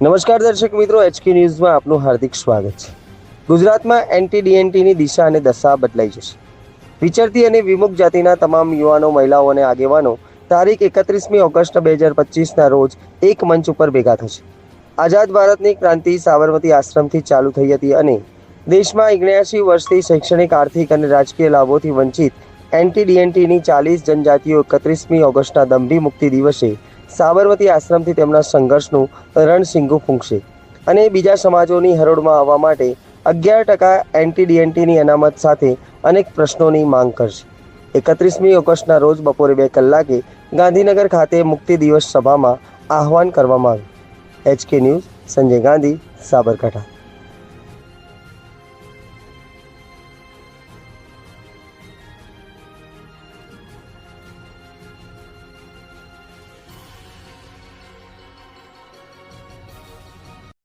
નમસ્કાર દર્શક મિત્રો એચકે ન્યૂઝમાં આપનું હાર્દિક સ્વાગત છે. ગુજરાતમાં એન્ટી ડીએનટીની દિશા અને દશા બદલાઈ જશે. વિચરતી અને વિમુખ જાતિના તમામ યુવાનો, મહિલાઓ અને આગેવાનો તારીખ એકત્રીસમી ઓગસ્ટ બે હજાર પચીસના રોજ એક મંચ ઉપર ભેગા થશે. આઝાદ ભારતની ક્રાંતિ સાબરમતી આશ્રમથી ચાલુ થઈ હતી અને દેશમાં ઓગણ્યાસી વર્ષથી શૈક્ષણિક, આર્થિક અને રાજકીય લાભોથી વંચિત એન્ટી ડીએનટીની ચાલીસ જનજાતિઓ એકત્રીસમી ઓગસ્ટના દંભી મુક્તિ દિવસે સાબરમતી આશ્રમથી તેમના સંઘર્ષનું રણસિંગુ ફૂંકશે અને બીજા સમાજોની હરોળમાં આવવા માટે અગિયાર ટકા એન્ટી ડીએનટીની અનામત સાથે અનેક પ્રશ્નોની માંગ કરશે. એકત્રીસમી ઓગસ્ટના રોજ બપોરે બે કલાકે ગાંધીનગર ખાતે મુક્તિ દિવસ સભામાં આહવાન કરવામાં આવ્યું. HK news Sanjay Gandhi, Sabarkantha.